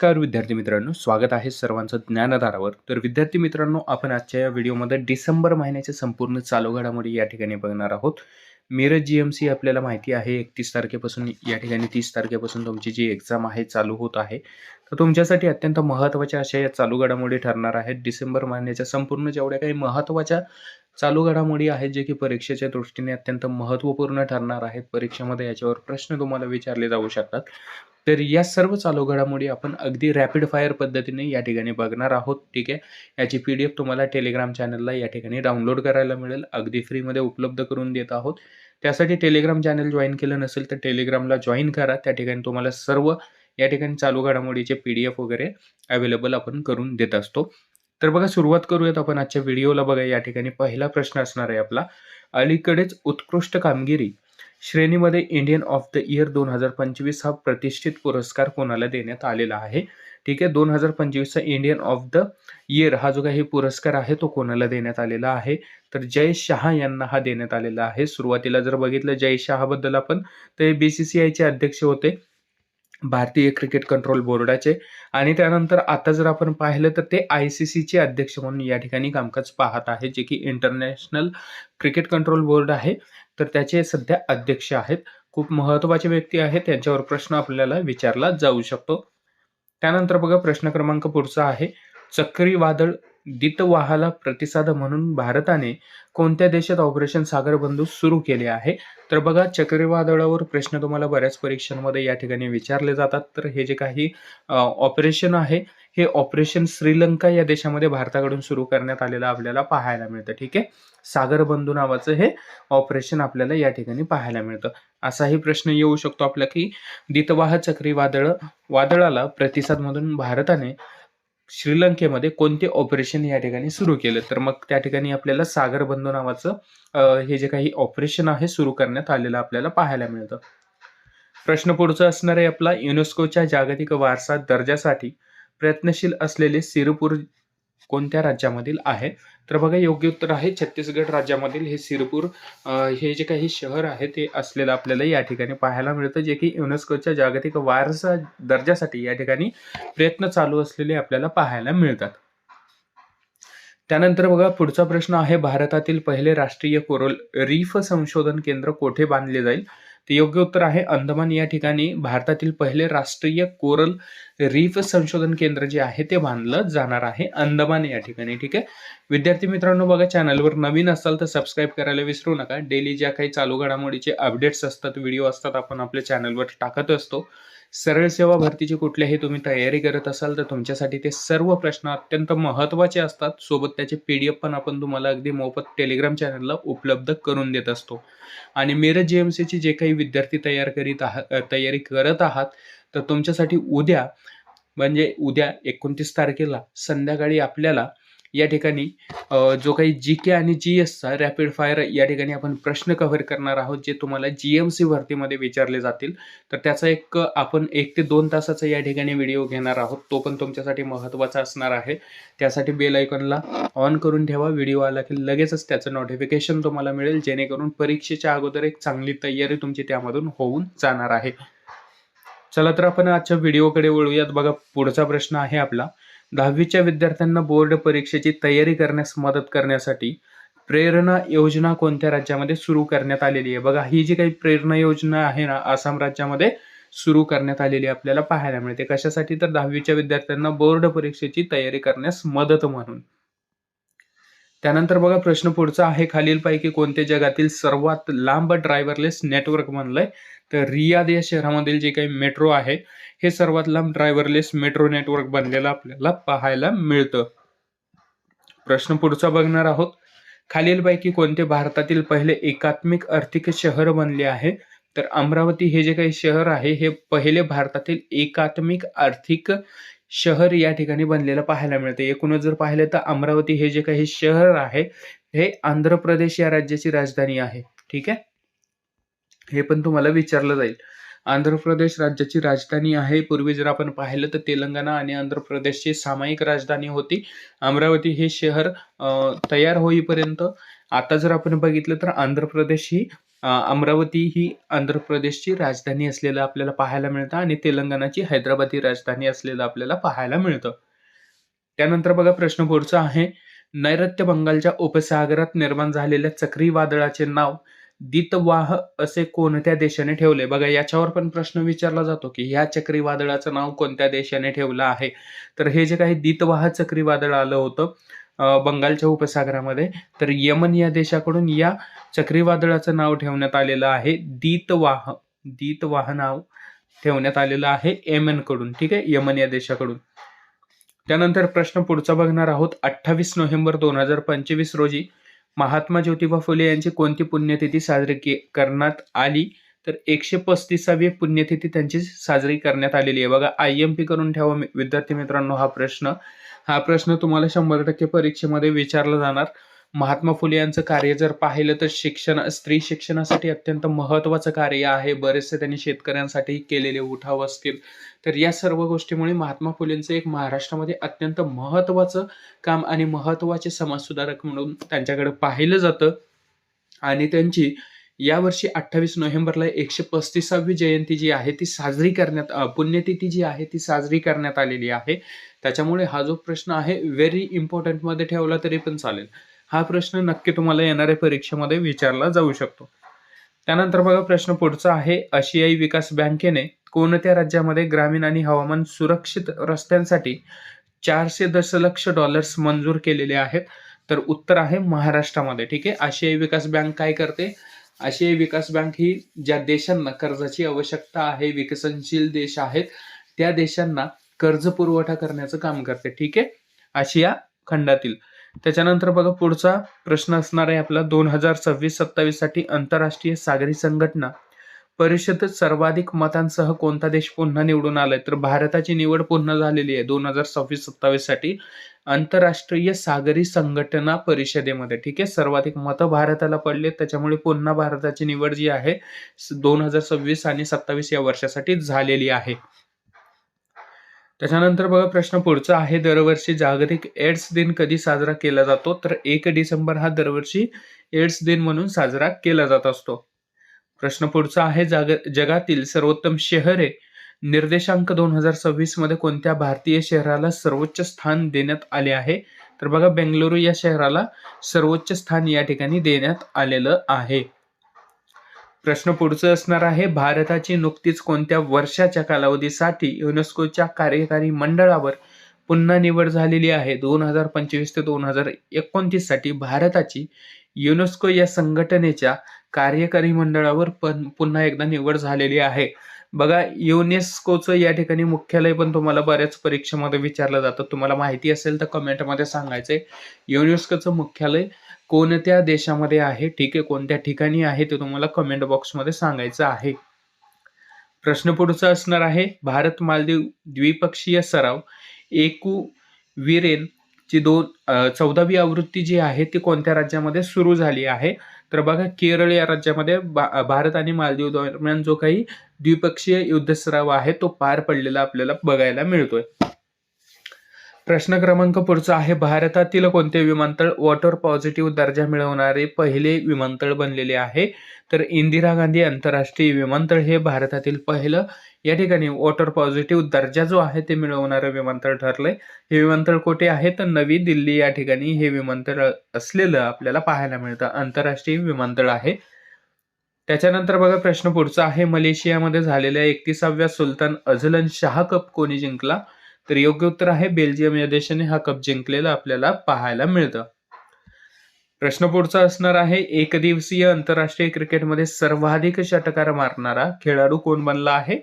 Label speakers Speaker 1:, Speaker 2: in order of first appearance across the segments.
Speaker 1: नमस्कार विद्यार्थी मित्रांनो स्वागत आहे सर्वांचं ज्ञानधारावर. तर विद्यार्थी मित्रांनो आपण आजच्या या व्हिडिओमध्ये डिसेंबर महिन्याच्या संपूर्ण चालू घडामोडी या ठिकाणी बघणार आहोत. मिरज जी एम सी आपल्याला माहिती आहे एकतीस तारखेपासून या ठिकाणी तीस तारखेपासून तुमची जी एक्झाम आहे चालू होत आहे. तर तुमच्यासाठी अत्यंत महत्त्वाच्या अशा या चालू घडामोडी ठरणार आहेत. डिसेंबर महिन्याच्या संपूर्ण जेवढ्या काही महत्त्वाच्या चालू घडामोडी आहेत जे की परीक्षेच्या दृष्टीने अत्यंत महत्त्वपूर्ण ठरणार आहेत. परीक्षेमध्ये याच्यावर प्रश्न तुम्हाला विचारले जाऊ शकतात. तर या सर्व चालू घडामोडी आपण अगदी रॅपिड फायर पद्धतीने या ठिकाणी बघणार आहोत ठीक आहे? याची पी डी एफ तुम्हाला टेलिग्राम चॅनलला या ठिकाणी डाउनलोड करायला मिळेल. अगदी फ्रीमध्ये उपलब्ध करून देत आहोत. त्यासाठी टेलिग्राम चॅनल जॉईन केलं नसेल तर टेलिग्रामला जॉईन करा. त्या ठिकाणी तुम्हाला सर्व या ठिकाणी चालू घडामोडीचे पी डी एफ वगैरे अवेलेबल आपण करून देत असतो. तर बघा सुरुवात करूयात आपण आजच्या व्हिडिओला बघा या ठिकाणी पहिला प्रश्न असणार आहे आपला. अलीकडेच उत्कृष्ट कामगिरी श्रेणीमध्ये इंडियन ऑफ द इयर दोन हजार पंचवीस हा प्रतिष्ठित पुरस्कार कोणाला देण्यात आलेला आहे? ठीक आहे दोन हजार पंचवीसचा इंडियन ऑफ द इयर हा जो काही पुरस्कार आहे तो कोणाला देण्यात आलेला आहे? तर जय शहा यांना हा देण्यात आलेला आहे. सुरुवातीला जर बघितलं जय शहाबद्दल आपण तर बी सी सी आयचे अध्यक्ष होते भारतीय क्रिकेट कंट्रोल बोर्डाचे. आणि त्यानंतर आता जर आपण पाहिलं तर ते आय सी सीचे अध्यक्ष म्हणून या ठिकाणी कामकाज पाहत आहे जे की इंटरनॅशनल क्रिकेट कंट्रोल बोर्ड आहे. तर त्याचे सध्या अध्यक्ष आहेत. खूप महत्त्वाचे व्यक्ती आहेत. त्यांच्यावर प्रश्न आपल्याला विचारला जाऊ शकतो. त्यानंतर बघा प्रश्न क्रमांक पुढचा आहे. चक्रीवादळ दितवाहाला प्रतिसाद म्हणून भारताने कोणत्या देशात ऑपरेशन सागर बंधू सुरू केले आहे? तर बघा चक्रीवादळावर प्रश्न तुम्हाला बऱ्याच परीक्षांमध्ये या ठिकाणी विचारले जातात. तर हे जे काही ऑपरेशन आहे हे ऑपरेशन श्रीलंका या देशामध्ये भारताकडून सुरू करण्यात आलेलं आपल्याला पाहायला मिळतं. ठीक आहे? सागरबंधू नावाचं हे ऑपरेशन आपल्याला या ठिकाणी पाहायला मिळतं. असाही प्रश्न येऊ शकतो आपला की दितवाह चक्रीवादळ वादळाला प्रतिसाद म्हणून भारताने श्रीलंकेमध्ये कोणते ऑपरेशन या ठिकाणी सुरू केलं? तर मग त्या ठिकाणी आपल्याला सागरबंधू नावाचं हे जे काही ऑपरेशन आहे सुरू करण्यात आलेलं आपल्याला पाहायला मिळतं. प्रश्न पुढचा असणार आहे आपला युनेस्कोच्या जागतिक वारसा दर्जासाठी प्रयत्नशील असलेले सिरपूर कोणत्या राज्यामधील आहे? तर बघा योग्य उत्तर आहे छत्तीसगड राज्यामधील. हे सिरपूर हे जे काही शहर आहे ते असलेलं आपल्याला या ठिकाणी पाहायला मिळतं जे की युनेस्कोच्या जागतिक वारसा दर्जासाठी या ठिकाणी प्रयत्न चालू असलेले आपल्याला पाहायला मिळतात. त्यानंतर बघा पुढचा प्रश्न आहे भारतातील पहिले राष्ट्रीय कोरल रीफ संशोधन केंद्र कोठे बांधले जाईल? ते योग्य उत्तर आहे. अंदमान या ठिकाणी भारतातील पहिले राष्ट्रीय कोरल रीफ संशोधन केंद्र जे आहे ते बांधलं जाणार आहे. अंदमान या ठिकाणी ठीक आहे? विद्यार्थी मित्रांनो बघा चॅनलवर नवीन असाल तर सबस्क्राईब करायला विसरू नका. डेली ज्या काही चालू घडामोडीचे अपडेट्स असतात व्हिडिओ असतात आपण आपल्या चॅनलवर टाकत असतो. सरळ सेवा भरतीची कुठल्याही तुम्ही तयारी करत असाल तर तुमच्यासाठी ते सर्व प्रश्न अत्यंत महत्त्वाचे असतात. सोबत त्याचे पी डी एफ पण आपण तुम्हाला अगदी मोफत टेलिग्राम चॅनलला उपलब्ध करून देत असतो. आणि मिरज जे एम सीची जे काही विद्यार्थी तयार करीत आहात तयारी करत आहात तर तुमच्यासाठी उद्या म्हणजे उद्या एकोणतीस तारखेला संध्याकाळी आपल्याला या ठिकाणी जो काही जी के आणि जी एसचा रॅपिड फायर या ठिकाणी आपण प्रश्न कव्हर करणार आहोत जे तुम्हाला जी एम सी भरतीमध्ये विचारले जातील. तर त्याचा एक आपण एक ते दोन तासाचा या ठिकाणी व्हिडिओ घेणार आहोत. तो पण तुमच्यासाठी महत्त्वाचा असणार आहे. त्यासाठी बेल आयकॉनला ऑन करून ठेवा. व्हिडिओ आला की लगेचच त्याचं नोटिफिकेशन तुम्हाला मिळेल जेणेकरून परीक्षेच्या अगोदर एक चांगली तयारी तुमची त्यामधून होऊन जाणार आहे. चला तर आपण आजच्या व्हिडिओकडे वळूयात. बघा पुढचा प्रश्न आहे आपला. दहावीच्या विद्यार्थ्यांना बोर्ड परीक्षेची तयारी करण्यास मदत करण्यासाठी प्रेरणा योजना कोणत्या राज्यामध्ये सुरू करण्यात आलेली आहे? बघा ही जी काही प्रेरणा योजना आहे ना आसाम राज्यामध्ये सुरू करण्यात आलेली आपल्याला पाहायला मिळते. कशासाठी? तर दहावीच्या विद्यार्थ्यांना बोर्ड परीक्षेची तयारी करण्यास मदत म्हणून. त्यानंतर बघा प्रश्न पुढचा आहे. खालीलपैकी कोणते जगातील सर्वात लांब ड्रायव्हरलेस नेटवर्क म्हणलंय? तर रियाद या शहरामधील जे काही मेट्रो आहे हे सर्वात लांब ड्रायव्हरलेस मेट्रो नेटवर्क बनलेलं आपल्याला पाहायला मिळतं. प्रश्न पुढचा बघणार आहोत. खालीलपैकी कोणते भारतातील पहिले एकात्मिक आर्थिक शहर बनले आहे? तर अमरावती हे जे काही शहर आहे हे पहिले भारतातील एकात्मिक आर्थिक शहर या ठिकाणी बनलेलं पाहायला मिळते. एकूणच जर पाहिलं तर अमरावती हे जे काही शहर आहे हे आंध्र प्रदेश या राज्याची राजधानी आहे. ठीक आहे? हे पण तुम्हाला विचारलं जाईल. आंध्र प्रदेश राज्याची राजधानी आहे पूर्वी जर आपण पाहिलं तर तेलंगणा आणि आंध्र प्रदेशची सामायिक राजधानी होती अमरावती हे शहर तयार होईपर्यंत आता जर आपण बघितलं तर आंध्र प्रदेश ही अमरावती ही आंध्र प्रदेशची राजधानी असलेलं आपल्याला पाहायला मिळतं आणि तेलंगणाची हैदराबाद ही राजधानी असलेलं आपल्याला पाहायला मिळतं. त्यानंतर बघा प्रश्न पुढचा आहे. नैऋत्य बंगालच्या उपसागरात निर्माण झालेल्या चक्रीवादळाचे नाव दितवाह असे कोणत्या देशाने ठेवले? बघा याच्यावर पण प्रश्न विचारला जातो, की ह्या चक्रीवादळाचं नाव कोणत्या देशाने ठेवलं आहे? तर हे जे काही दितवाह चक्रीवादळ आलं होतं बंगालच्या उपसागरामध्ये, तर यमन या देशाकडून या चक्रीवादळाचं नाव ठेवण्यात आलेलं आहे दीतवाह. दीतवाह नाव ठेवण्यात आलेलं आहे येमेनकडून. ठीक आहे. यमन या देशाकडून. त्यानंतर प्रश्न पुढचा बघणार आहोत. 28 नोव्हेंबर 2025 रोजी महात्मा ज्योतिबा फुले यांची कोणती पुण्यतिथी साजरी के करण्यात आली? तर 135वी पुण्यतिथी त्यांची साजरी करण्यात आलेली आहे. बघा आय-एम-पी करून ठेवा मी विद्यार्थी मित्रांनो हा प्रश्न. हा प्रश्न तुम्हाला 100% परीक्षेमध्ये विचारला जाणार. महात्मा फुले यांचं कार्य जर पाहिलं तर शिक्षण स्त्री शिक्षणासाठी अत्यंत महत्त्वाचं कार्य आहे. बरेचसे त्यांनी शेतकऱ्यांसाठी केलेले उठाव असतील. तर या सर्व गोष्टीमुळे महात्मा फुलेंचं एक महाराष्ट्रामध्ये अत्यंत महत्त्वाचं काम आणि महत्त्वाचे समाजसुधारक म्हणून त्यांच्याकडे पाहिलं जातं. आणि त्यांची यावर्षी 28 नोव्हेंबरला 135वी जयंती जी आहे ती साजरी करण्यात पुण्यतिथी जी आहे ती साजरी करण्यात आलेली आहे. त्याच्यामुळे हा जो प्रश्न आहे व्हेरी इम्पॉर्टंटमध्ये ठेवला तरी पण चालेल. हा प्रश्न नक्की तुम्हाला येणाऱ्या परीक्षेमध्ये विचारला जाऊ शकतो. त्यानंतर बघा प्रश्न पुढचा आहे. आशियाई विकास बँकेने कोणत्या राज्यामध्ये ग्रामीण आणि हवामान सुरक्षित रस्त्यांसाठी चारशे दशलक्ष डॉलर्स मंजूर केलेले आहेत? तर उत्तर आहे महाराष्ट्रामध्ये. ठीक आहे. आशियाई विकास बँक काय करते? आशियाई विकास बँक ही ज्या देशांना कर्जाची आवश्यकता आहे, विकसनशील देश आहेत, त्या देशांना कर्ज पुरवठा करण्याचं काम करते. ठीक आहे. आशिया खंडातील. त्याच्यानंतर बघा पुढचा प्रश्न असणार आहे आपला 2026-27 साठी आंतरराष्ट्रीय सागरी संघटना परिषदेत सर्वाधिक मतांसह कोणता देश पुन्हा निवडून आलाय? तर भारताची निवड पुन्हा झालेली आहे 2026-27 साठी आंतरराष्ट्रीय सागरी संघटना परिषदेमध्ये. ठीक आहे. सर्वाधिक मतं भारताला पडलेत त्याच्यामुळे पुन्हा भारताची निवड जी आहे 2026 आणि 27 या वर्षासाठी झालेली आहे. त्याच्यानंतर बघा प्रश्न पुढचा आहे. दरवर्षी जागतिक एड्स दिन कधी साजरा केला जातो? तर एक डिसेंबर हा दरवर्षी एड्स दिन म्हणून साजरा केला जात असतो. प्रश्न पुढचा आहे. जाग जगातील सर्वोत्तम शहरे निर्देशांक 2026 मध्ये कोणत्या भारतीय शहराला सर्वोच्च स्थान देण्यात आले आहे? तर बघा बेंगळुरू या शहराला सर्वोच्च स्थान या ठिकाणी देण्यात आलेलं आहे. प्रश्न पुढचं असणार आहे. भारताची नुकतीच कोणत्या वर्षाच्या कालावधीसाठी युनेस्कोच्या कार्यकारी मंडळावर पुन्हा निवड झालेली आहे? 2025 ते 2029 साठी भारताची युनेस्को या संघटनेच्या कार्यकारी मंडळावर पण पुन्हा एकदा निवड झालेली आहे. बघा युनेस्कोचं या ठिकाणी मुख्यालय पण तुम्हाला बऱ्याच परीक्षेमध्ये विचारलं जातं. तुम्हाला माहिती असेल तर कमेंटमध्ये सांगायचंय. युनेस्कोचं मुख्यालय कोणत्या देशामध्ये आहे? ठीक आहे. कोणत्या ठिकाणी आहे ते तुम्हाला कमेंट बॉक्समध्ये सांगायचं आहे. प्रश्न पुढचा असणार आहे. भारत मालदीव द्विपक्षीय सराव एकू विरेन ची दोन चौदावी आवृत्ती जी आहे ती कोणत्या राज्यामध्ये सुरू झाली आहे? तर बघा केरळ या राज्यामध्ये बा भारत आणि मालदीव दरम्यान जो काही द्विपक्षीय युद्धसराव आहे तो पार पडलेला आपल्याला बघायला मिळतोय. प्रश्न क्रमांक पुढचा आहे. भारतातील कोणते विमानतळ वॉटर पॉझिटिव्ह दर्जा मिळवणारे पहिले विमानतळ बनलेले आहे? तर इंदिरा गांधी आंतरराष्ट्रीय विमानतळ हे भारतातील पहिलं या ठिकाणी वॉटर पॉझिटिव्ह दर्जा जो आहे ते मिळवणारं विमानतळ ठरलंय. हे विमानतळ कुठे आहे? तर नवी दिल्ली या ठिकाणी हे विमानतळ असलेलं आपल्याला पाहायला मिळतं. आंतरराष्ट्रीय विमानतळ आहे. त्याच्यानंतर बघा प्रश्न पुढचा आहे. मलेशियामध्ये झालेल्या 31व्या सुलतान अझलन शाह कप कोणी जिंकला? तर योग्य उत्तर आहे बेल्जियम या देशाने हा कप जिंकलेला आपल्याला पाहायला मिळतं. प्रश्न पुढचा असणार आहे. एकदिवसीय आंतरराष्ट्रीय क्रिकेटमध्ये सर्वाधिक षटकार मारणारा खेळाडू कोण बनला आहे?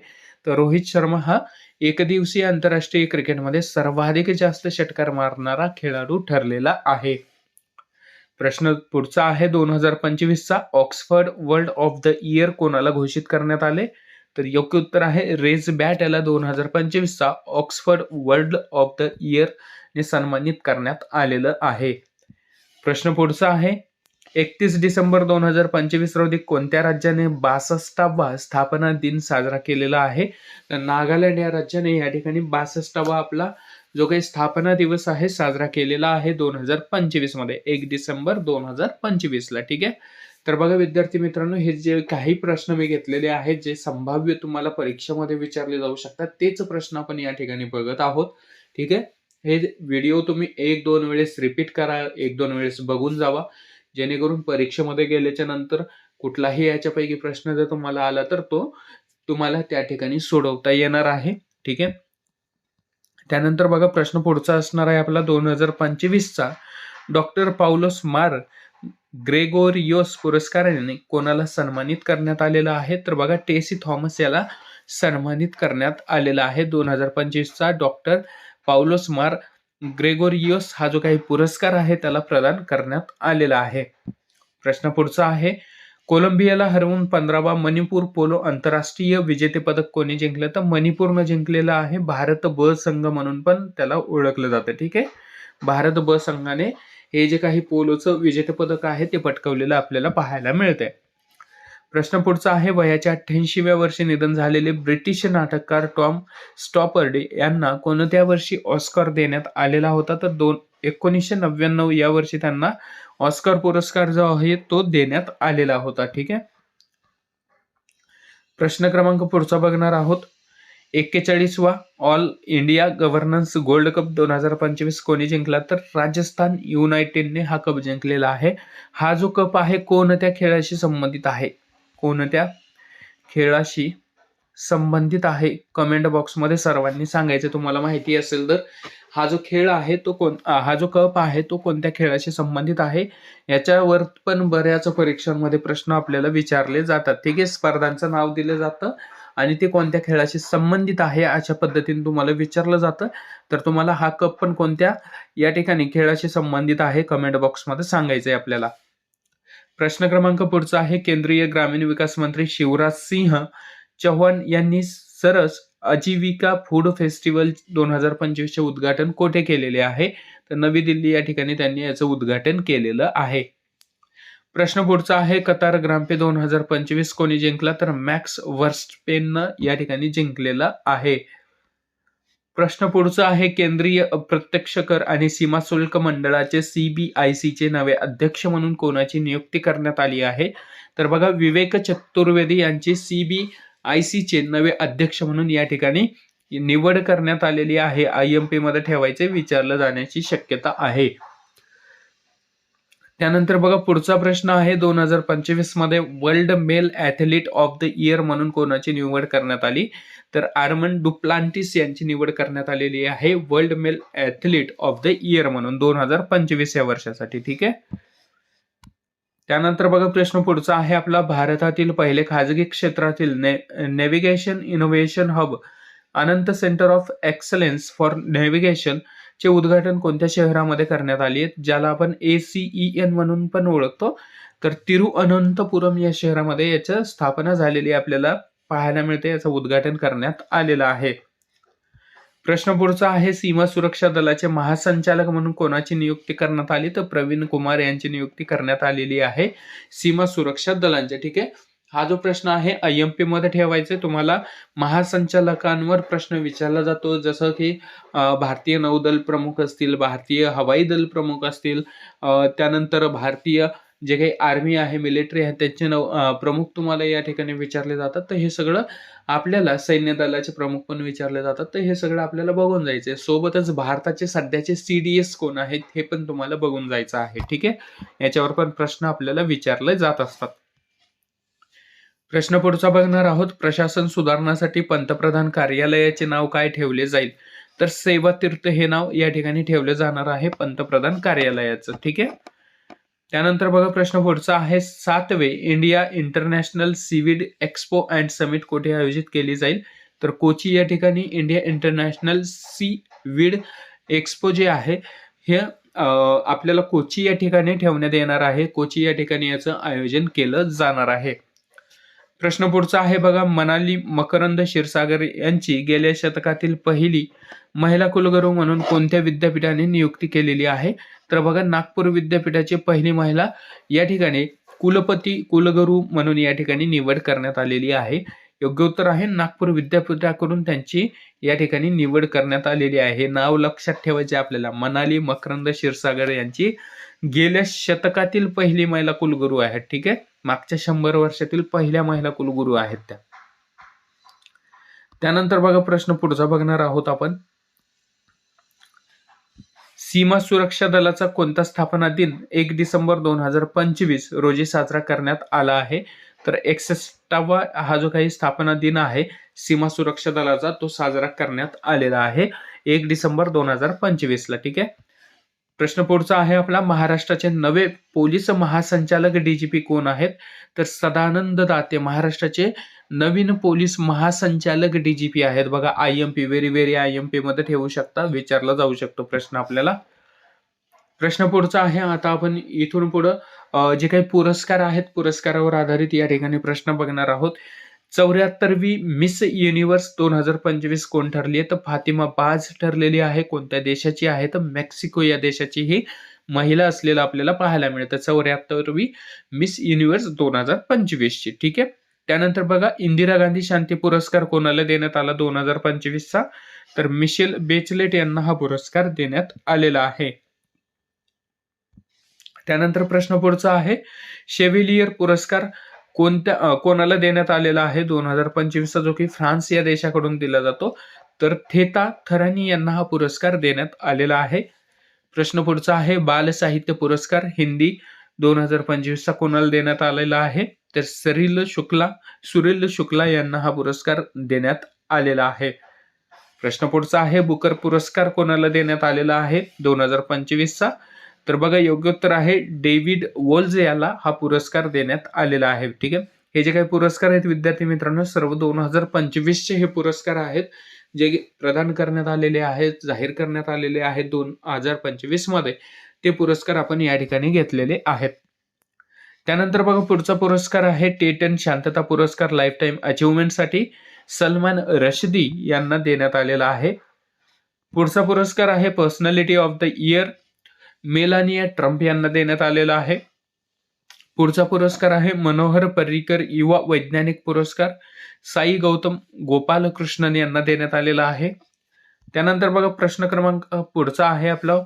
Speaker 1: तर रोहित शर्मा हा एकदिवसीय आंतरराष्ट्रीय क्रिकेटमध्ये सर्वाधिक जास्त षटकार मारणारा खेळाडू ठरलेला आहे. प्रश्न पुढचा आहे. दोन हजार पंचवीसचा Oxford world of the year कोणाला घोषित करण्यात आले? तर योग्य उत्तर आहे रेज बॅट याला 2025 चा Oxford world of the year ने सन्मानित करण्यात आलेलं आहे. प्रश्न पुढचा आहे. 31 डिसेंबर 2025 रोजी कोणत्या राज्याने 62वा स्थापना दिन साजरा केलेला आहे? तर नागालँड या राज्याने या ठिकाणी 62वा आपला जो काही स्थापना दिवस आहे साजरा केलेला आहे 2025 मध्ये एक डिसेंबर दोन हजार पंचवीसला ठीक आहे. तर बघा विद्यार्थी मित्रांनो हे जे काही प्रश्न मी घेतलेले आहेत जे संभाव्य तुम्हाला परीक्षेमध्ये विचारले जाऊ शकतात तेच प्रश्न आपण या ठिकाणी बघत आहोत. ठीक आहे? हे व्हिडिओ तुम्ही एक दोन वेळेस रिपीट करा एक दोन वेळेस बघून जावा. जेणेकरून परीक्षेमध्ये गेल्याच्यानंतर कुठलाही याच्यापैकी प्रश्न जर तुम्हाला आला तर तो तुम्हाला त्या ठिकाणी सोडवता येणार आहे. ठीक आहे? त्यानंतर बघा प्रश्न पुढचा असणार आहे आपला दोन हजार पंचवीसचा. डॉक्टर पाऊलस मार ग्रेगोरियोस पुरस्काराने कोणाला सन्मानित करण्यात आलेला आहे? तर बघा टेसी थॉमस याला सन्मानित करण्यात आलेला आहे. दोन हजार पंचवीसचा डॉक्टर पावलोस मार ग्रेगोरियोस हा जो काही पुरस्कार आहे त्याला प्रदान करण्यात आलेला आहे. प्रश्न पुढचा आहे. कोलंबियाला हरवून पंधरावा मणिपूर पोलो आंतरराष्ट्रीय विजेतेपदक कोणी जिंकलं? तर मणिपूरनं जिंकलेलं आहे भारत ब संघ म्हणून पण त्याला ओळखलं जातं. ठीक आहे? भारत ब संघाने हे जे काही पोलोचं विजेतेपदक आहे ते पटकवलेलं आपल्याला पाहायला मिळतंय. प्रश्न पुढचा आहे वयाच्या अठ्ठ्याऐंशीव्या वर्षी निधन झालेले ब्रिटिश नाटककार टॉम स्टॉपर्डे यांना कोणत्या वर्षी ऑस्कर देण्यात आलेला होता? तर दोन एकोणीसशे नव्याण्णव या वर्षी त्यांना ऑस्कर पुरस्कार जो आहे तो देण्यात आलेला होता. ठीक आहे? प्रश्न क्रमांक पुढचा बघणार आहोत. एक्केचाळीसवा all India governance gold cup दोन हजार पंचवीस कोणी जिंकला तर राजस्थान युनायटेडने हा कप जिंकलेला आहे. हा जो कप आहे कोणत्या खेळाशी संबंधित आहे? कोणत्या खेळाशी संबंधित आहे? कमेंट बॉक्समध्ये सर्वांनी सांगायचं तुम्हाला माहिती असेल तर. हा जो खेळ आहे तो कोण हा जो कप आहे तो कोणत्या खेळाशी संबंधित आहे? याच्यावर पण बऱ्याच परीक्षांमध्ये प्रश्न आपल्याला विचारले जातात. ठीक आहे स्पर्धांचं नाव दिलं जातं. आणि ते कोणत्या खेळाशी संबंधित आहे अशा पद्धतीने तुम्हाला विचारलं जातं. तर तुम्हाला हा कप पण कोणत्या या ठिकाणी खेळाशी संबंधित आहे कमेंट बॉक्समध्ये सांगायचं आहे आपल्याला. प्रश्न क्रमांक पुढचा आहे केंद्रीय ग्रामीण विकास मंत्री शिवराज सिंह चौहान यांनी सरस आजीविका फूड फेस्टिवल दोन हजार पंचवीसचे उद्घाटन कोठे केलेले आहे? तर नवी दिल्ली या ठिकाणी त्यांनी याचं उद्घाटन केलेलं आहे. प्रश्न पुढचा आहे कतार ग्रामपे दोन हजार पंचवीस कोणी जिंकला तर मॅक्स वर्स्टपेननं या ठिकाणी जिंकलेला आहे. प्रश्न पुढचा आहे केंद्रीय अप्रत्यक्ष कर आणि सीमा शुल्क मंडळाचे सीबीआयसीचे नवे अध्यक्ष म्हणून कोणाची नियुक्ती करण्यात आली आहे? तर बघा विवेक चतुर्वेदी यांची सीबीआयसीचे नवे अध्यक्ष म्हणून या ठिकाणी निवड करण्यात आलेली आहे. आय एम पी मध्ये ठेवायचे विचारलं जाण्याची शक्यता आहे. त्यानंतर बघा पुढचा प्रश्न आहे दोन हजार पंचवीसमध्ये world male athlete of the year म्हणून कोणाची निवड करण्यात आली? तर आर्मन डुप्लांटिस यांची निवड करण्यात आलेली आहे world male athlete of the year म्हणून दोन हजार पंचवीस या वर्षासाठी ठीक आहे? त्यानंतर बघा प्रश्न पुढचा आहे आपला भारतातील पहिले खाजगी क्षेत्रातील ने navigation innovation hub Anant centre of excellence for navigation चे उद्घाटन कोणत्या शहरामध्ये करण्यात आली आहे ज्याला आपण ए सी एन म्हणून पण ओळखतो. तर तिरुअनंतपुरम या शहरामध्ये याचं स्थापना झालेली आपल्याला पाहायला मिळते याचं उद्घाटन करण्यात आलेलं आहे. प्रश्न पुढचा आहे सीमा सुरक्षा दलाचे महासंचालक म्हणून कोणाची नियुक्ती करण्यात आली? तर प्रवीण कुमार यांची नियुक्ती करण्यात आलेली आहे सीमा सुरक्षा दलांचे ठीक आहे? हा जो प्रश्न आहे आय एम पी मध्ये ठेवायचे तुम्हाला महासंचालकांवर प्रश्न विचारला जातो. जसं की भारतीय नौदल प्रमुख असतील भारतीय हवाई दल प्रमुख असतील त्यानंतर भारतीय जे काही आर्मी आहे मिलिटरी आहे त्यांचे नव प्रमुख तुम्हाला या ठिकाणी विचारले जातात. तर हे सगळं आपल्याला सैन्य दलाचे प्रमुख पण विचारले जातात. तर हे सगळं आपल्याला बघून जायचं आहे सोबतच भारताचे सध्याचे सी डी एस कोण आहेत हे पण तुम्हाला बघून जायचं आहे. ठीक आहे? याच्यावर पण प्रश्न आपल्याला विचारले जात असतात. प्रश्न पुढचा बघणार आहोत. प्रशासन सुधारण्यासाठी पंतप्रधान कार्यालयाचे नाव काय ठेवले जाईल? तर सेवा तीर्थ हे नाव या ठिकाणी ठेवले जाणार आहे पंतप्रधान कार्यालयाचं. ठीक आहे? त्यानंतर बघा प्रश्न पुढचा आहे. सातवे India international seaweed expo and summit कुठे आयोजित केली जाईल? तर कोची या ठिकाणी India international seaweed expo जे आहे हे आपल्याला कोची या ठिकाणी ठेवण्यात येणार आहे. कोची या ठिकाणी याचं आयोजन केलं जाणार आहे. प्रश्न पुढचा आहे बघा. मनाली मकरंद क्षीरसागर यांची गेल्या शतकातील पहिली महिला कुलगुरू म्हणून कोणत्या विद्यापीठाने नियुक्ती केलेली आहे? तर बघा नागपूर विद्यापीठाची पहिली महिला या ठिकाणी कुलपती कुलगुरू म्हणून या ठिकाणी निवड करण्यात आलेली आहे. योग्य उत्तर आहे नागपूर विद्यापीठाकडून त्यांची या ठिकाणी निवड करण्यात आलेली आहे. नाव लक्षात ठेवायचे आपल्याला. मनाली मकरंद क्षीरसागर यांची गेल्या शतकातील पहिली महिला कुलगुरू आहेत ठीक आहे? मागच्या शंभर वर्षातील पहिल्या महिला कुलगुरू आहेत त्या. त्यानंतर बघा प्रश्न पुढचा बघणार आहोत आपण. सीमा सुरक्षा दलाचा कोणता स्थापना दिन एक डिसेंबर दोन हजार पंचवीस रोजी साजरा करण्यात आला आहे? तर एकसष्टावा हा जो काही स्थापना दिन आहे सीमा सुरक्षा दलाचा तो साजरा करण्यात आलेला आहे एक डिसेंबर दोन हजार पंचवीस ला ठीक आहे? प्रश्न पुढचा आहे आपला. महाराष्ट्राचे नवे पोलीस महासंचालक डीजीपी कोण आहेत? तर सदानंद दाते महाराष्ट्राचे नवीन पोलीस महासंचालक डीजीपी आहेत. बघा I M P very very I M P मध्ये ठेवू शकता. विचारला जाऊ शकतो प्रश्न आपल्याला. प्रश्न पुढचा आहे आता आपण इथून पुढं जे काही पुरस्कार आहेत पुरस्कारावर आधारित या ठिकाणी प्रश्न बघणार आहोत. चौऱ्याहत्तरवी मिस युनिव्हर्स दोन हजार पंचवीस कोण ठरली आहे? तर फातिमा बाज ठरलेली आहे. कोणत्या देशाची आहे? तर मेक्सिको या देशाची ही महिला असलेलं आपल्याला पाहायला मिळतं चौऱ्याहत्तरवी मिस युनिव्हर्स दोन हजार पंचवीसची. ठीक आहे? त्यानंतर बघा इंदिरा गांधी शांती पुरस्कार कोणाला देण्यात आला? दोन हजार पंचवीसचा. तर मिशेल बेचलेट यांना हा पुरस्कार देण्यात आलेला आहे. त्यानंतर प्रश्न पुढचा आहे. शेव्हिलियर पुरस्कार कोणत्या कोणाला देण्यात आलेला आहे? दोन हजार पंचवीसचा जो की फ्रान्स या देशाकडून दिला जातो. तर थेता थरानी यांना हा पुरस्कार देण्यात आलेला आहे. प्रश्न पुढचा आहे बाल साहित्य पुरस्कार हिंदी दोन हजार पंचवीसचा कोणाला देण्यात आलेला आहे? तर सरिल शुक्ला सुरील शुक्ला यांना हा पुरस्कार देण्यात आलेला आहे. प्रश्न पुढचा आहे बुकर पुरस्कार कोणाला देण्यात आलेला आहे? दोन हजार पंचवीसचा. तर बघा योग्य उत्तर आहे डेव्हिड वोल्ज याला हा पुरस्कार देण्यात आलेला आहे. ठीक आहे? हे जे काही पुरस्कार आहेत विद्यार्थी मित्रांनो सर्व दोन हजार पंचवीसचे हे पुरस्कार आहेत जे प्रदान करण्यात आलेले आहेत जाहीर करण्यात आलेले आहेत दोन हजार पंचवीसमध्ये ते पुरस्कार आपण या ठिकाणी घेतलेले आहेत. त्यानंतर बघा पुढचा पुरस्कार आहे टेटन शांतता पुरस्कार लाईफ टाईम अचिव्हमेंटसाठी सलमान रशदी यांना देण्यात आलेला आहे. पुढचा पुरस्कार आहे personality of the year Melania Trump यांना देण्यात आलेला आहे. पुढचा पुरस्कार आहे मनोहर पर्रिकर युवा वैज्ञानिक पुरस्कार. साई गौतम गोपालकृष्णन यांना देण्यात आलेला आहे. त्यानंतर बघा प्रश्न क्रमांक पुढचा आहे आपला.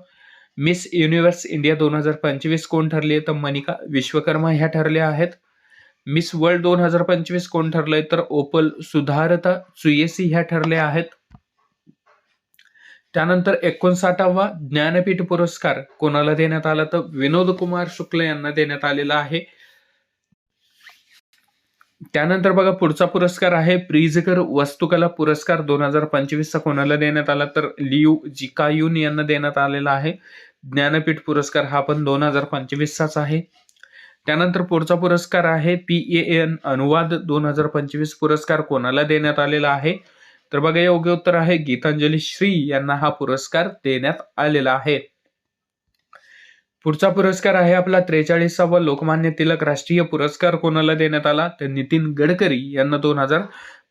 Speaker 1: मिस युनिव्हर्स इंडिया दोन हजार पंचवीस कोण ठरली तर मनिका विश्वकर्मा ह्या ठरल्या आहेत. मिस वर्ल्ड दोन हजार पंचवीस कोण ठरलंय? तर ओपल सुधारता चुयेसी ह्या ठरल्या आहेत. त्यानंतर एकोणसाठावा ज्ञानपीठ पुरस्कार कोणाला देण्यात आला तर विनोद कुमार शुक्ल यांना देण्यात आलेला आहे. त्यानंतर बघा पुढचा पुरस्कार आहे प्रिजकर वस्तुकला पुरस्कार. दोन हजार पंचवीसचा कोणाला देण्यात आला तर लियू जिकायून यांना देण्यात आलेला आहे. ज्ञानपीठ पुरस्कार हा पण दोन हजार पंचवीसचाच आहे. त्यानंतर पुढचा पुरस्कार आहे पी एन अनुवाद. दोन हजार पंचवीस पुरस्कार कोणाला देण्यात आलेला आहे? तर बघा योग्य उत्तर आहे. गीतांजली श्री यांना हा पुरस्कार देण्यात आलेला आहे. पुढचा पुरस्कार आहे आपला त्रेचाळीसावा लोकमान्य तिलक राष्ट्रीय पुरस्कार. कोणाला देण्यात आला? तर नितीन गडकरी यांना दोन हजार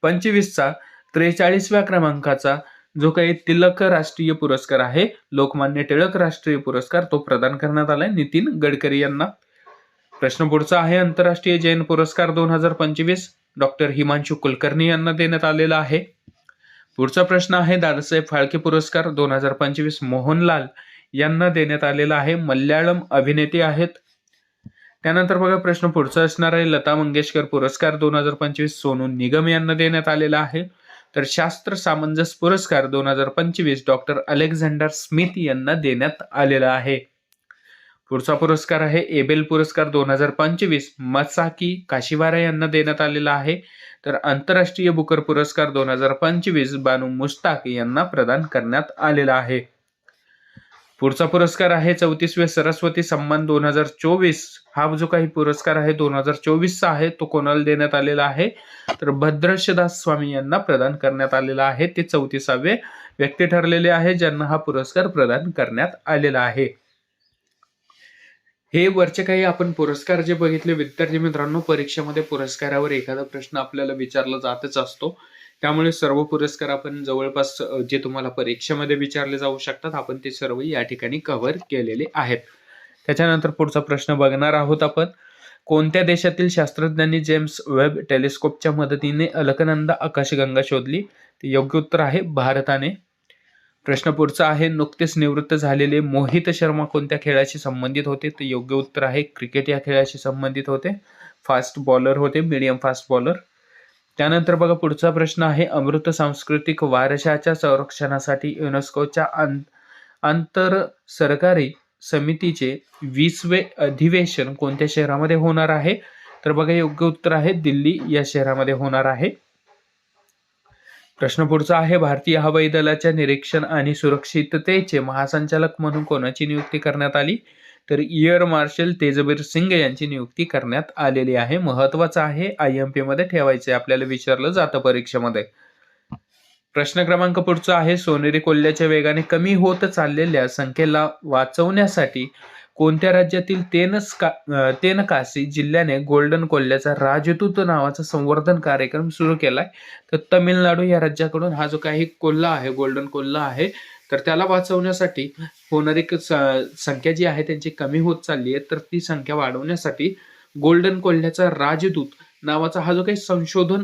Speaker 1: पंचवीसचा त्रेचाळीसव्या क्रमांकाचा जो काही तिलक राष्ट्रीय पुरस्कार आहे लोकमान्य टिळक राष्ट्रीय पुरस्कार तो प्रदान करण्यात आलाय नितीन गडकरी यांना. प्रश्न पुढचा आहे. आंतरराष्ट्रीय जैन पुरस्कार दोन हजार पंचवीस डॉक्टर हिमांशू कुलकर्णी यांना देण्यात आलेला आहे. पुढचा प्रश्न आहे दादासाहेब फाळके पुरस्कार दोन हजार पंचवीस मोहनलाल यांना देण्यात आलेला आहे. मल्याळम अभिनेते आहेत. त्यानंतर बघा प्रश्न पुढचा असणार आहे. लता मंगेशकर पुरस्कार दोन हजार पंचवीस सोनू निगम यांना देण्यात आलेला आहे. तर शास्त्र सामंजस्य पुरस्कार दोन हजार पंचवीस डॉक्टर अलेक्झांडर स्मिथ यांना देण्यात आलेला आहे. पुढचा पुरस्कार आहे. एबेल पुरस्कार दोन हजार पंचवीस. मसाकी काशिवारा यांना देण्यात आलेला आहे. तर आंतरराष्ट्रीय बुकर पुरस्कार दोन हजार पंचवीस बानू मुश्ताक यांना प्रदान करण्यात आलेला आहे. पुढचा पुरस्कार आहे चौतीसवे सरस्वती सन्मान दोन हजार चोवीस. हा जो काही पुरस्कार आहे दोन हजार चोवीसचा आहे तो कोणाला देण्यात आलेला आहे? तर भद्रशदास स्वामी यांना प्रदान करण्यात आलेला आहे. ते चौतीसावे व्यक्ती ठरलेले आहे ज्यांना हा पुरस्कार प्रदान करण्यात आलेला आहे. हे वरचे काही आपण पुरस्कार जे बघितले विद्यार्थी मित्रांनो परीक्षेमध्ये पुरस्कारावर एखादा प्रश्न आपल्याला विचारला जातच असतो. त्यामुळे सर्व पुरस्कार आपण जवळपास जे तुम्हाला परीक्षेमध्ये विचारले जाऊ शकतात आपण ते सर्व या ठिकाणी कव्हर केलेले आहेत. त्याच्यानंतर पुढचा प्रश्न बघणार आहोत आपण. कोणत्या देशातील शास्त्रज्ञांनी जेम्स वेब टेलिस्कोपच्या मदतीने अलकनंदा आकाशगंगा शोधली? ते योग्य उत्तर आहे भारताने. प्रश्न पुढचा आहे. नुकतेच निवृत्त झालेले मोहित शर्मा कोणत्या खेळाशी संबंधित होते? तर योग्य उत्तर आहे क्रिकेट या खेळाशी संबंधित होते. फास्ट बॉलर होते मीडियम फास्ट बॉलर. त्यानंतर बघा पुढचा प्रश्न आहे अमृत सांस्कृतिक वारशाच्या संरक्षणासाठी युनेस्कोच्या आं आंतर सरकारी समितीचे वीसवे अधिवेशन कोणत्या शहरामध्ये होणार आहे? तर बघा योग्य उत्तर आहे दिल्ली या शहरामध्ये होणार आहे. प्रश्न पुढचा आहे भारतीय हवाई दलाच्या निरीक्षण आणि सुरक्षिततेचे महासंचालक म्हणून कोणाची नियुक्ती करण्यात आली? तर इयर मार्शल तेजबीर सिंग यांची नियुक्ती करण्यात आलेली आहे. महत्वाचं आहे आय एम पी मध्ये ठेवायचे आपल्याला विचारलं जातं परीक्षेमध्ये. प्रश्न क्रमांक पुढचा आहे सोनेरी कोल्ह्याच्या वेगाने कमी होत चाललेल्या संख्येला वाचवण्यासाठी कोणत्या राज्यातील तेनस का तेनकासी जिल्ह्याने गोल्डन कोल्ह्याचा राजदूत नावाचा संवर्धन कार्यक्रम सुरू केलाय तर तमिळनाडू या राज्याकडून हा जो काही कोल्हा आहे गोल्डन कोल्हा आहे तर त्याला वाचवण्यासाठी होणारी स- संख्या जी आहे त्यांची कमी होत चालली आहे तर ती संख्या वाढवण्यासाठी गोल्डन कोल्ह्याचा राजदूत नावाचा हा जो काही संशोधन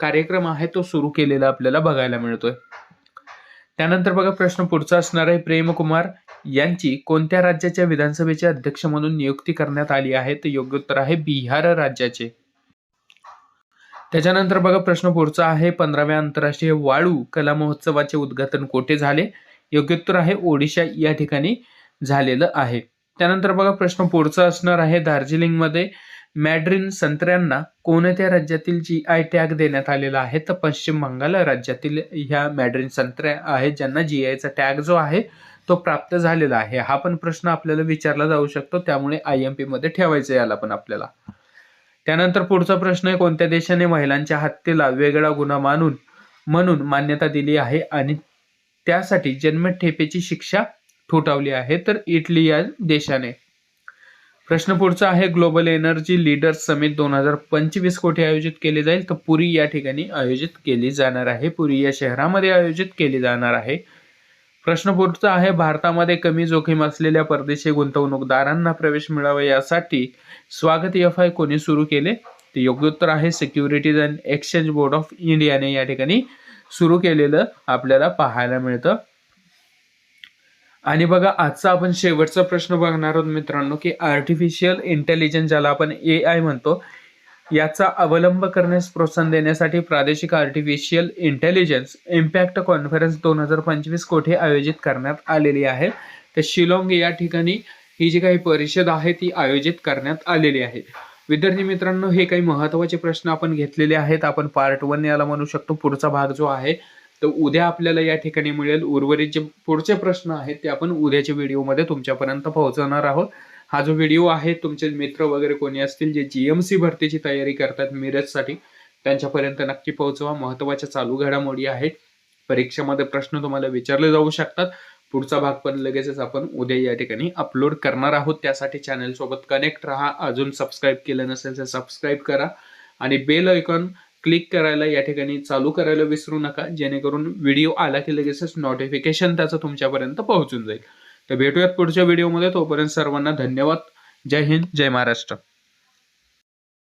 Speaker 1: कार्यक्रम आहे तो सुरू केलेला आपल्याला बघायला मिळतोय. त्यानंतर बघा प्रश्न पुढचा असणार आहे प्रेमकुमार यांची कोणत्या राज्याच्या विधानसभेचे अध्यक्ष म्हणून नियुक्ती करण्यात आली आहे? तर योग्य उत्तर आहे बिहार राज्याचे. त्याच्यानंतर बघा प्रश्न पुढचा आहे. पंधराव्या आंतरराष्ट्रीय वाळू कला महोत्सवाचे उद्घाटन कोठे झाले? योग्य उत्तर आहे ओडिशा. या ठिकाणी झालेलं आहे. त्यानंतर बघा प्रश्न पुढचा असणार आहे. दार्जिलिंगमध्ये मॅड्रिन संत्र्यांना कोणत्या राज्यातील जी आय टॅग देण्यात आलेला आहे? तर पश्चिम बंगाल राज्यातील ह्या मॅड्रिन संत्र्या आहेत ज्यांना जी आयचा टॅग जो आहे तो प्राप्त झालेला आहे. हा पण प्रश्न आपल्याला विचारला जाऊ शकतो. त्यामुळे आय एम पी मध्ये ठेवायचं याला पण आपल्याला. त्यानंतर पुढचा प्रश्न आहे कोणत्या देशाने महिलांच्या हत्येला वेगळा गुन्हा मानून म्हणून मान्यता दिली आहे? आणि त्यासाठी जन्मठेपेची शिक्षा ठोठावली आहे तर इटली या देशाने. प्रश्न पुढचा आहे ग्लोबल एनर्जी लीडर्स समिट दोन हजार पंचवीस कोठे आयोजित केले जाईल? तर पुरी या ठिकाणी आयोजित केली जाणार आहे. पुरी या शहरामध्ये आयोजित केली जाणार आहे. प्रश्न पुढचा आहे. भारतामध्ये कमी जोखीम असलेल्या परदेशी गुंतवणूकदारांना प्रवेश मिळावा यासाठी स्वागत एफ आय कोणी सुरू केले? ते योग्य उत्तर आहे. Securities and exchange board of इंडियाने या ठिकाणी सुरू केलेलं आपल्याला पाहायला मिळतं. आणि बघा आजचा आपण शेवटचा प्रश्न बघणार आहोत मित्रांनो की आर्टिफिशियल इंटेलिजन्स ज्याला आपण ए आय म्हणतो याचा अवलंब करण्यास प्रोत्साहन देण्यासाठी प्रादेशिक आर्टिफिशियल इंटेलिजन्स इम्पॅक्ट कॉन्फरन्स दोन हजार पंचवीस कोठे आयोजित करण्यात आलेली आहे? तर शिलाँग या ठिकाणी ही जी काही परिषद आहे ती आयोजित करण्यात आलेली आहे. विद्यार्थी मित्रांनो हे काही महत्त्वाचे प्रश्न आपण घेतलेले आहेत. आपण पार्ट वन याला म्हणू शकतो. पुढचा भाग जो आहे तर उद्या आपल्याला या ठिकाणी मिळेल. उर्वरित जे पुढचे प्रश्न आहेत ते आपण उद्याच्या व्हिडिओमध्ये तुमच्यापर्यंत पोहोचवणार आहोत. हा जो व्हिडिओ आहे तुमचे मित्र वगैरे कोणी असतील जे जीएमसी भरतीची तयारी करतात मिरजसाठी त्यांच्यापर्यंत नक्की पोहोचवा. महत्त्वाच्या चालू घडामोडी आहेत. परीक्षेमध्ये प्रश्न तुम्हाला विचारले जाऊ शकतात. पुढचा भाग पण लगेचच आपण उद्या या ठिकाणी अपलोड करणार आहोत. त्यासाठी चॅनल सोबत कनेक्ट राहा. अजून सबस्क्राईब केलं नसेल तर सबस्क्राईब करा. आणि बेल ऐकॉन क्लिक करायला या ठिकाणी चालू करायला विसरू नका. जेणेकरून व्हिडिओ आला की लगेचच नोटिफिकेशन त्याचं तुमच्यापर्यंत पोहोचून जाईल. तर भेटूयात पुढच्या व्हिडिओमध्ये तोपर्यंत सर्वांना धन्यवाद. जय हिंद जय महाराष्ट्र.